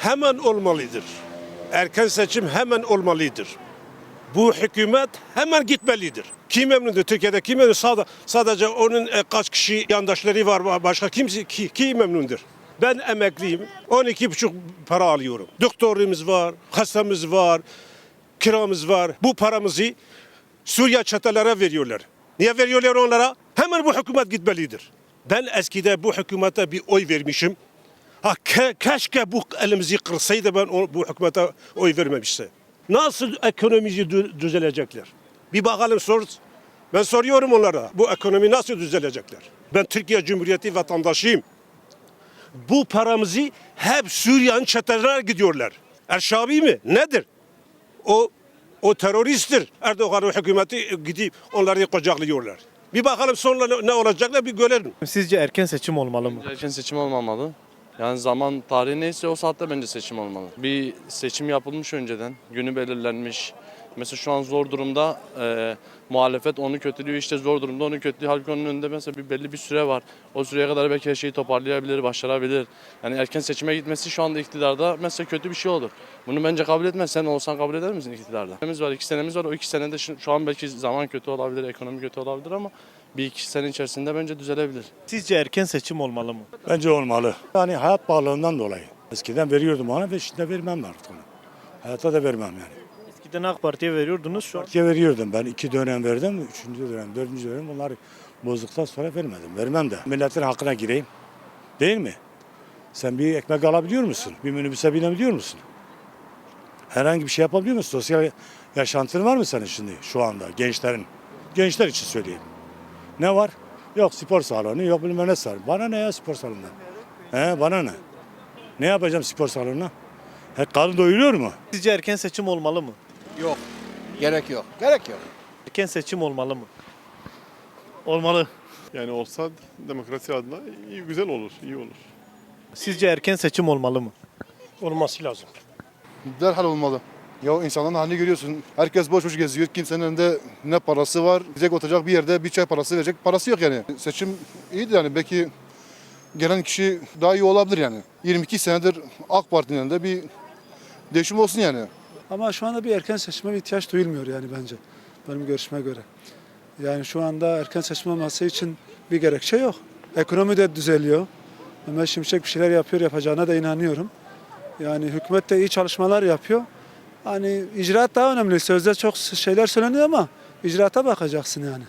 hemen olmalıdır. Erken seçim hemen olmalıdır. Bu hükümet hemen gitmelidir. Kim memnundur Türkiye'de? Kim memnun? Sadece, sadece onun e, kaç kişi yandaşları var. Başka kimse ki, kim memnundur? Ben emekliyim. 12,5 para alıyorum. Doktorumuz var, hastamız var, kiramız var. Bu paramızı Suriye çetelere veriyorlar. Niye veriyorlar onlara? Hemen bu hükümet gitmelidir. Ben eskide bu hükümete bir oy vermişim. Ha ke, keşke bu elimizi kırsaydı ben o, bu hükümete oy vermemişse. Nasıl ekonomiyi dü- düzelecekler? Bir bakalım sor. Ben soruyorum onlara. Bu ekonomi nasıl düzelecekler? Ben Türkiye Cumhuriyeti vatandaşıyım. Bu paramızı hep Suriye'nin çetelerine gidiyorlar. Erşabi mi? Nedir? O o teröristtir. Erdoğan'ın hükümeti gidip onları kucaklıyorlar. Bir bakalım sonra ne- ne olacaklar bir görelim. Sizce erken seçim olmalı mı? Erken seçim olmamalı. Yani zaman tarihi neyse o saatte bence seçim olmalı. Bir seçim yapılmış önceden, günü belirlenmiş. Mesela şu an zor durumda e, muhalefet onu kötülüyor, işte zor durumda onu kötülüyor. Halbuki onun önünde mesela bir belli bir süre var. O süreye kadar belki her şeyi toparlayabilir, başarabilir. Yani erken seçime gitmesi şu anda iktidarda mesela kötü bir şey olur. Bunu bence kabul etmez. Sen olsan kabul eder misin iktidarda? Senemiz var, iki senemiz var. O iki senede şu, şu an belki zaman kötü olabilir, ekonomi kötü olabilir ama bir iki sene içerisinde bence düzelebilir. Sizce erken seçim olmalı mı? Bence olmalı. Yani hayat pahalılığından dolayı. Eskiden veriyordum ona ve şimdi vermem artık onu. Hayata da vermem yani. Eskiden AK Parti'ye veriyordunuz şu an. Partiye veriyordum ben. iki dönem verdim. Üçüncü dönem, dördüncü dönem bunları bozduktan sonra vermedim. Vermem de. Milletin hakkına gireyim. Değil mi? Sen bir ekmek alabiliyor musun? Bir minibüse binebiliyor musun? Herhangi bir şey yapabiliyor musun? Sosyal yaşantın var mı senin şimdi şu anda gençlerin? Gençler için söyleyeyim. Ne var? Yok spor salonu, yok bilmem ne salonu. Bana ne ya spor salonundan? He bana ne? Ne yapacağım spor salonuna? He, karın doyuruyor mu? Sizce erken seçim olmalı mı? Yok. Gerek yok. Gerek yok. Erken seçim olmalı mı? Olmalı. Yani olsa demokrasi adına iyi, güzel olur, iyi olur. Sizce erken seçim olmalı mı? Olması lazım. Derhal olmalı. Ya insanların halini görüyorsun. Herkes boş boş geziyor. Kimsenin önünde ne parası var. Gidecek oturacak bir yerde bir çay parası verecek. Parası yok yani. Seçim iyidir yani. Belki gelen kişi daha iyi olabilir yani. 22 senedir AK Parti'nin önünde bir değişim olsun yani. Ama şu anda bir erken seçime bir ihtiyaç duyulmuyor yani bence. Benim görüşme göre. Yani şu anda erken seçim olması için bir gerekçe yok. Ekonomi de düzeliyor. Mehmet Şimşek bir şeyler yapıyor yapacağına da inanıyorum. Yani hükümet de iyi çalışmalar yapıyor. Hani icraat daha önemli. Sözde çok şeyler söyleniyor ama icraata bakacaksın yani.